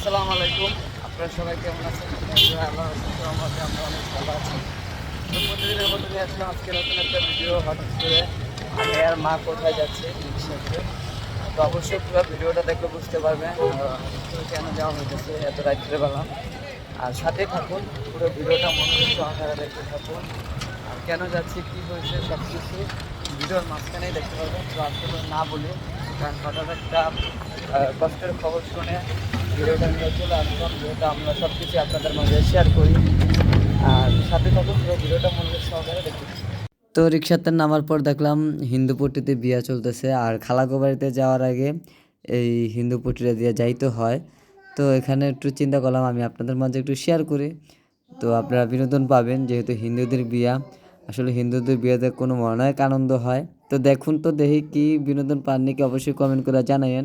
আসসালামু আলাইকুম। আপনারা সবাই কেমন আছেন? আল্লাহর রহমতে আমরা অনেক ভালো আছি। তো প্রতিদিনের মতো নিয়ে আসলাম আজকে একটা ভিডিও, হঠাৎ করে আমি মা কোথায় যাচ্ছে, রিক্সাতে। তো অবশ্যই পুরো ভিডিওটা দেখলে বুঝতে পারবেন কেন যাওয়া হইতেছে, এত রাত্রে বেলা। আর সাথে থাকুন, পুরো ভিডিওটা মনোযোগ সহকারে দেখতে থাকুন। আর কেন যাচ্ছি, কী হয়েছে সব কিছু ভিডিওর মাঝখানেই দেখতে পারবেন। তো আসলে না বলি একটা কষ্টের খবর শুনে ভিডিওটা নিয়ে চলে আসলাম, যেহেতু আমরা সব কিছু আপনাদের মাঝে শেয়ার করি। আর সাথে থাকুন, পুরো ভিডিওটা মনোযোগ সহকারে দেখতে তো রিক্সাতে নামার পর দেখলাম হিন্দু পট্টিতে বিয়া চলতেছে, আর খালাকো বাড়িতে যাওয়ার আগে এই হিন্দু পট্টিটা দিয়ে যাইতে হয়। তো এখানে একটু চিন্তা করলাম, আমি আপনাদের মাঝে একটু শেয়ার করি। তো আপনারা বিনোদন পাবেন, যেহেতু হিন্দুদের বিয়া। আসলে হিন্দুদের বিয়েতে কোনো অনেক আনন্দ হয়। তো দেখুন তো দেখি কি বিনোদন পাননি কি অবশ্যই কমেন্ট করে জানাইন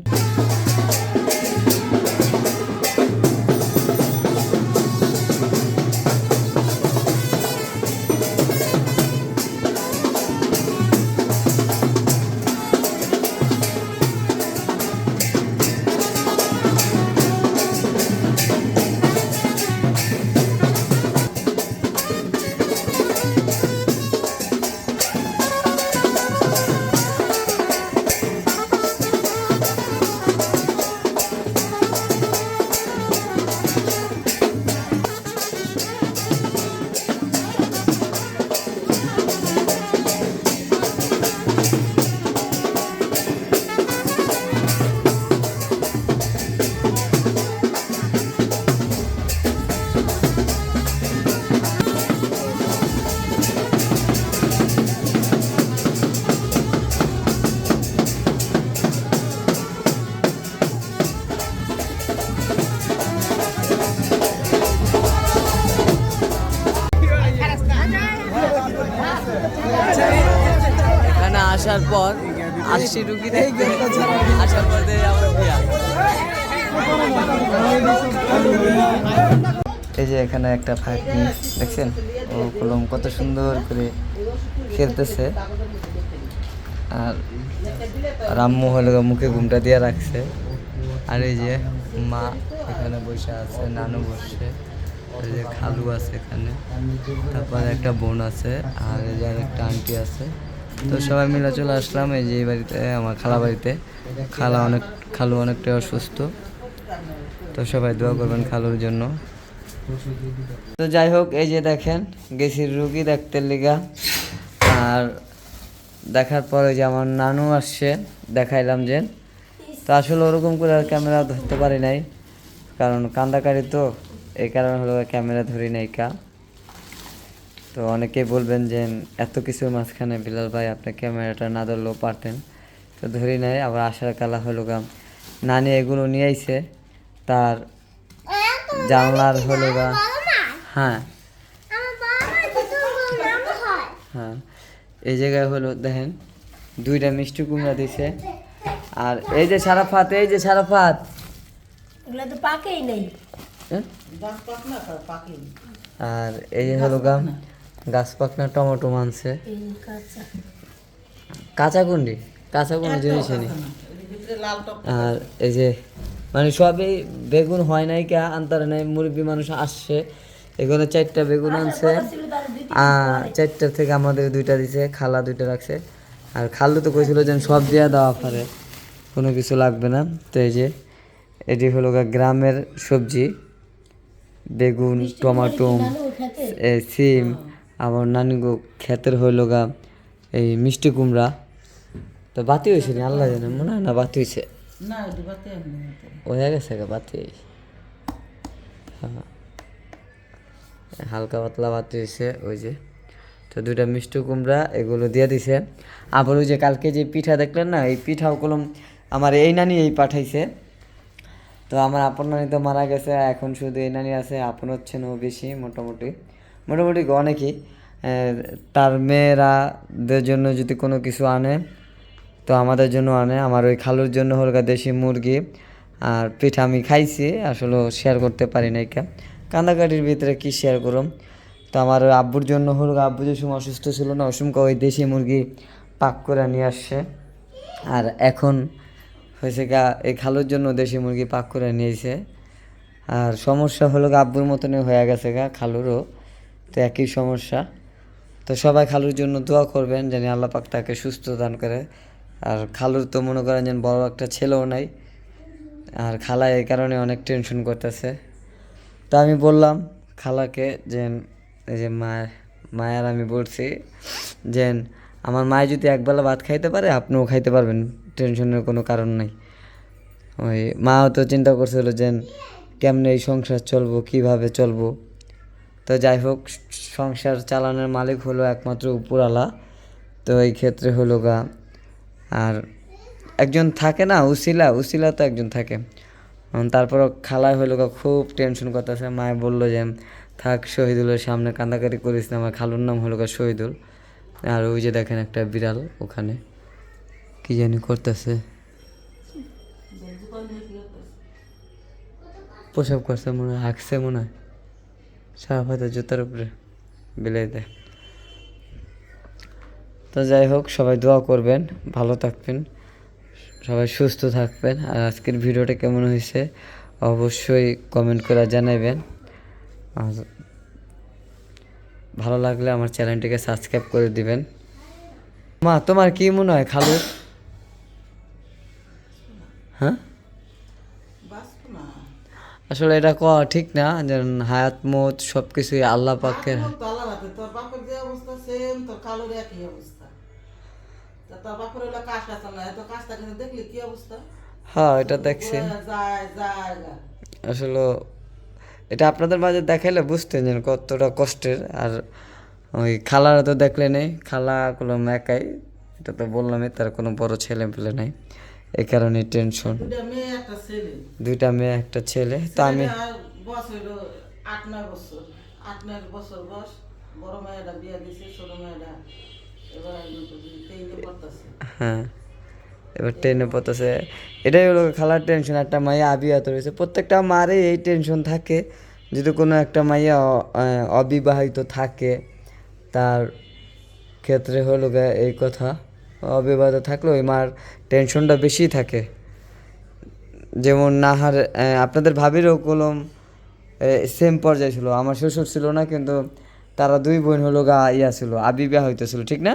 আসার পর আশি রুগী আসার পর এই যে এখানে একটা ফাঁকি দেখছেন? ও কলম কত সুন্দর করে খেলতেছে। আর রাম্মু হলো মুখে ঘুমটা দিয়ে রাখছে। আর এই যে মা এখানে বসে আছে, নানু বসছে। এই যে খালু আছে এখানে। তারপর একটা বোন আছে, আর এই যে একটা আন্টি আছে। তো সবাই মিলে চলে আসলাম, এই যে বাড়িতে, আমার খালা বাড়িতে। খালা অনেক, খালু অনেকটাই অসুস্থ। তো সবাই দোয়া করবেন খালুর জন্য। তো যাই হোক, এই যে দেখেন, গেছি রুগী দেখতে লিগা। আর দেখার পরে যে আমার নানু আসছে, দেখাইলাম যে। তো আসলে ওরকম করে আর ক্যামেরা ধরতে পারি নাই, কারণ কান্দাকারি তো, এই কারণে হলো ক্যামেরা ধরি নাই কা। তো অনেকেই বলবেন যে এত কিছুর মাঝখানে বিলাল ভাই আপনি ক্যামেরাটা না ধরলেও পারতেন। তো ধরি নাই আবার আসার কালা হলো গাম নানি এগুলো নিয়ে আইছে তার জানলার হলো গা। হ্যাঁ। হ্যাঁ। এই জায়গায় হলো দেখেন দুইটা মিষ্টি কুমড়া দিছে। আর এই যে সারাফাত এই যে সারাফাত। এগুলো তো পাকেই নেই। হ্যাঁ? আর এই যে হলো গা গাছ পাকনা টমেটো মানছে। কাঁচা। কুন্ডি? কাঁচা কোনো জিনিস নেই আর এই যে মানে সবই বেগুন হয় নাই কে আনতারে নাই মুরগি মানুষ আসছে। এখানে চারটা বেগুন আনছে। আর চারটা থেকে আমাদের দুইটা দিছে খালা দুইটা রাখছে। আর খালু তো কইছিল যে সব দিয়া দেওয়া পারে। কোনো কিছু লাগবে না। তো এই যে এটি হলো গ্রামের সবজি। বেগুন টমাটো সিম। আমার নানি গো ক্ষেতের হইল গা এই মিষ্টি কুমড়া। তো বাতি হয়েছে না? আল্লাহ জানে মনে হয় না বাতি হয়েছে হয়ে গেছে গা বাতি। হ্যাঁ। হালকা পাতলা বাতি হয়েছে ওই যে। তো দুইটা মিষ্টি কুমড়া এগুলো দিয়ে দিছে। আবার ওই যে কালকে যে পিঠা দেখলেন না এই পিঠাও কলম আমার এই নানি এই পাঠাইছে। তো আমার আপন নানি তো মারা গেছে এখন শুধু এই নানি আছে আপন হচ্ছে না বেশি মোটামুটি। মোটামুটি অনেকই তার মেয়েরাদের জন্য যদি কোনো কিছু আনে, তো আমাদের জন্য আনে। আমার ওই খালুর জন্য হলকা দেশি মুরগি আর পিঠা আমি খাইছি, আসলে শেয়ার করতে পারি নাই কে। কান্দাকাটির ভিতরে কি শেয়ার করুম? তো আমার ওই আব্বুর জন্য হলো আব্বু যে সময় অসুস্থ ছিল না সময় ওই দেশি মুরগি পাক করে নিয়ে আসছে। আর এখন হয়েছে গা, এই খালুর জন্য দেশি মুরগি পাক করে নিয়েছে। আর সমস্যা হলো গা আব্বুর মতনই হয়ে গেছে গা, খালুরও। তো একই সমস্যা। তো সবাই খালুর জন্য দোয়া করবেন যেন আল্লাহ পাক তাকে সুস্থ দান করে। আর খালুর তো মনে করেন যেন বড় একটা ছেলেও নাই। আর খালা এই কারণে অনেক টেনশন করতেছে। তো আমি বললাম খালাকে যে এই যে মায়ের মায়ের আমি বলছি যে আমার মায়ে যদি একবেলা ভাত খাইতে পারে, আপনিও খাইতে পারবেন টেনশনের কোনো কারণ নাই। ওই মাও তো চিন্তা করছিল যে কেমনে এই সংসার চলবো, কীভাবে চলবো। তো যাই হোক, সংসার চালানোর মালিক হলো একমাত্র উপরালা তো এই ক্ষেত্রে হলো গা, আর একজন থাকে না, উসিলা উসিলা তো একজন থাকে। তারপরও খালায় হলো গা খুব টেনশন করতেছে। মায়ে বলল যে, থাক, শহীদুলের সামনে কান্দাকাটি করিস না। আমার খালুর নাম হলো গা শহীদুল। আর ওই যে দেখেন একটা বিড়াল ওখানে, কি জানি করতেছে। পোশাক করছে মনে হয়, হাঁকছে মনে হয়। সারা হয়তো জুতার উপরে বিলাই দেয়। তো যাই হোক, সবাই দোয়া করবেন, ভালো থাকবেন, সবাই সুস্থ থাকবেন। আর আজকের ভিডিওটা কেমন হয়েছে অবশ্যই কমেন্ট করে জানাবেন। আর ভালো লাগলে আমার চ্যানেলটিকে সাবস্ক্রাইব করে দিবেন। মা, তোমার কি মনে হয়, খালু? হ্যাঁ? আসলে এটা কওয়া ঠিক না যে হায়াত মত সব কিছুই আল্লাহ পাকের। তোর বাপের যে অবস্থা সেম তোর কালোর একই অবস্থা। তা তোর বাপের হলো কাজটা চালায় তো কাজটা কিন্তু দেখলি কি অবস্থা? হ্যাঁ এটা দেখছি। আসলে এটা আপনাদের মাঝে দেখাইলে বুঝতেন যে কতটা কষ্টের। আর ওই খালারা তো দেখলে নেই খালা কলম একাই এটা তো বললামই তার কোনো বড় ছেলে পেলে নাই। এই কারণে টেনশন দুইটা মেয়ে একটা ছেলে। তো আমি ছেলেটার বয়স হইল আট নয় বছর। আট নয় বছর বয়স। বড় মেয়েটা বিয়ে দিছে ছোট মেয়েটা এবার টেনে পড়তেছে। হ্যাঁ এবার টেনে পড়তেছে। এটাই হলো খালার টেনশন একটা মাইয়া আবিয়াত রয়েছে। প্রত্যেকটা মারই এই টেনশন থাকে। যদি কোনো একটা মাইয়া অবিবাহিত থাকে তার ক্ষেত্রে হলো এই কথা। অবিবাহিত থাকলে ওই মার টেনশনটা বেশি থাকে। যেমন নাহার আপনাদের ভাবিরও কলম সেম পর্যায়ে ছিল। আমার শ্বশুর ছিল না, কিন্তু তারা দুই বোন হলো গা, ইয়া ছিল আবিবা হইতেছিল ঠিক না?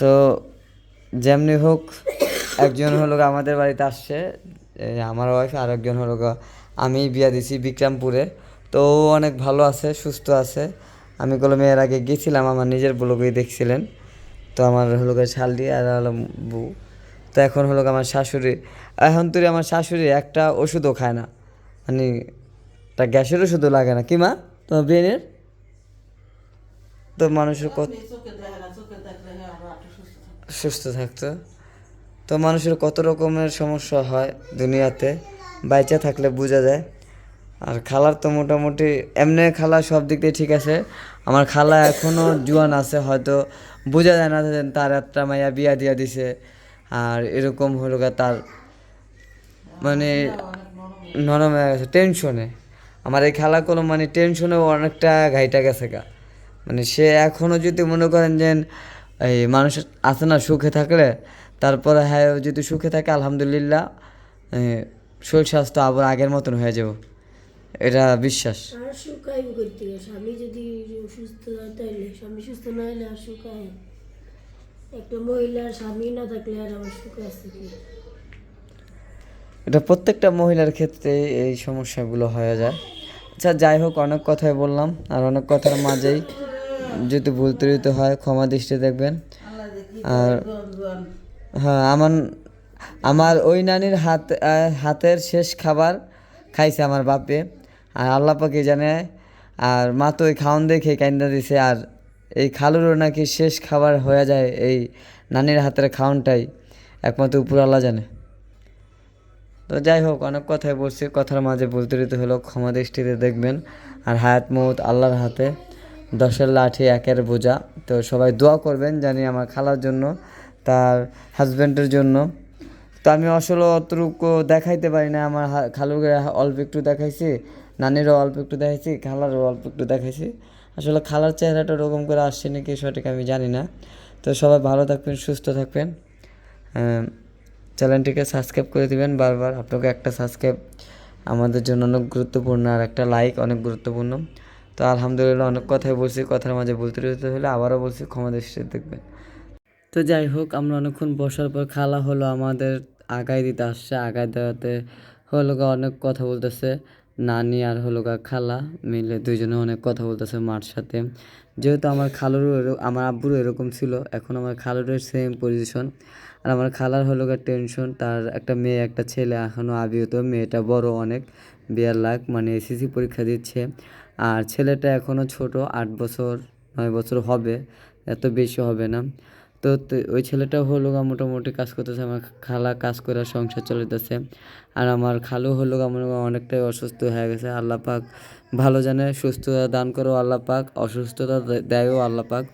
তো যেমনি হোক, একজন হলো আমাদের বাড়িতে আসছে আমার ওয়াইফ আর একজন হলো আমি বিয়া দিছি বিক্রমপুরে। তো অনেক ভালো আছে, সুস্থ আছে। আমি কলমে এর আগে গেছিলাম, আমার নিজের ব্লগেই দেখছিলেন। তো আমার হলো গা শালদি আর হলো বউ। তো এখন হলো আমার শাশুড়ি। এখন তুই আমার শাশুড়ি একটা ওষুধও খায় না। মানে তা গ্যাসের ওষুধও লাগে না। কি মা? তোমার ব্রেনের? তো মানুষের কত। সুস্থ থাকতো। তো মানুষের কত রকমের সমস্যা হয় দুনিয়াতে? বাইচা থাকলে বোঝা যায়। আর খালার তো মোটামুটি এমনি খালা সব দিক দিয়ে ঠিক আছে। আমার খালা এখনও জুয়ান আছে, হয়তো বোঝা যায় না তার একটা মাইয়া বিয়া দিয়া দিছে। আর এরকম হলো তার মানে নরম হয়ে গেছে টেনশনে আমার এই খেলা কোনো মানে টেনশনেও অনেকটা ঘাইটা গেছে গা। মানে সে এখনও যদি মনে করেন যে এই মানুষ আছে না সুখে থাকলে, তারপরে হ্যাঁ যদি সুখে থাকে, আলহামদুলিল্লাহ শরীর স্বাস্থ্য আবার আগের মতন হয়ে যাব। এটা বিশ্বাস। আর শুকাইব করতে গেছে। স্বামী যদি সুস্থ তাইলে স্বামী সুস্থ না হলে আর শুকায় একটা মহিলার স্বামী না থাকলে আর আমার সুখ আছে কি? এটা প্রত্যেকটা মহিলার ক্ষেত্রে এই সমস্যাগুলো হয়ে যায়। আচ্ছা যাই হোক অনেক কথাই বললাম। আর অনেক কথার মাঝেই যদি ভুল ত্রুটি হয় ক্ষমা দৃষ্টি দেখবেন। আর হ্যাঁ আমার আমার ওই নানির হাত হাতের শেষ খাবার খাইছে আমার বাপে। আর আল্লাহ পাকে জানে আর মা তো ওই খাওয়ান দেখে কাইন্দা দিছে, আর এই খালুরও নাকি শেষ খাবার হয়ে যায় এই নানির হাতের খাওয়ানটাই একমাত্র উপর আল্লাহ জানে। তো যাই হোক, অনেক কথাই বলছি, কথার মাঝে বলতে দিতে হলো ক্ষমা দৃষ্টিতে দেখবেন। আর হায়াত মৌত আল্লাহর হাতে, দশের লাঠি একের বোঝা। তো সবাই দোয়া করবেন জানি আমার খালার জন্য, তার হাজব্যান্ডের জন্য। তো আমি আসলে অতটুকু দেখাইতে পারি না, আমার খালুকে অল্প একটু দেখাইছি। নানিরও অল্প একটু দেখাইছি, খালারও অল্প একটু দেখাইছি। আসলে খালার চেহারাটা ওরকম করে আসছে নাকি সঠিক আমি জানি না। তো সবাই ভালো থাকবেন, সুস্থ থাকবেন। চ্যানেলটিকে সাবস্ক্রাইব করে দিবেন বারবার। আপনাকে একটা সাবস্ক্রাইব আমাদের জন্য অনেক গুরুত্বপূর্ণ আর একটা লাইক অনেক গুরুত্বপূর্ণ। তো আলহামদুলিল্লাহ অনেক কথাই বলছি, কথার মাঝে বলতে বলতে হলে আবারও বলছি, ক্ষমা দৃষ্টিতে দেখবেন। তো যাই হোক, আমরা অনেকক্ষণ বসার পর খালা হলো আমাদের আগায় দিতে আসছে, আগায় দেওয়াতে হলো অনেক কথা বলতেছে। নানি আর হলো গা খালা মিলে দুইজনে অনেক কথা বলতেছে মার সাথে। যেহেতু আমার খালুরও আমার আব্বুরও এরকম ছিল, এখন আমার খালুরের সেম পজিশন আর আমার খালার হলো গা টেনশন তার একটা মেয়ে, একটা ছেলে এখনও আবিহত মেয়েটা বড় অনেক বিয়ার লাখ মানে এসএসসি পরীক্ষা দিচ্ছে। আর ছেলেটা এখনও ছোট, আট বছর, নয় বছর হবে, এত বেশি হবে না। তো ওই ছেলেটা হলো গা মোটামুটি কাজ করতেছে, আমার খালা কাজ করে সংসার চলিতেছে আর আমার খালু হলো গা মনে অনেকটাই অসুস্থ হয়ে গেছে। আল্লাহ পাক ভালো জানে, সুস্থতা দান করো আল্লাহ পাক, অসুস্থতা দেয়ও আল্লাহ পাক।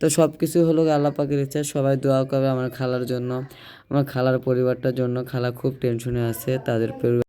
তো সব কিছু হলো আল্লাহ পাকের ইচ্ছা, সবাই দোয়া করবে আমার খালার জন্য, আমার খালার পরিবারটার জন্য। খালা খুব টেনশনে আছে, তাদের পরিবার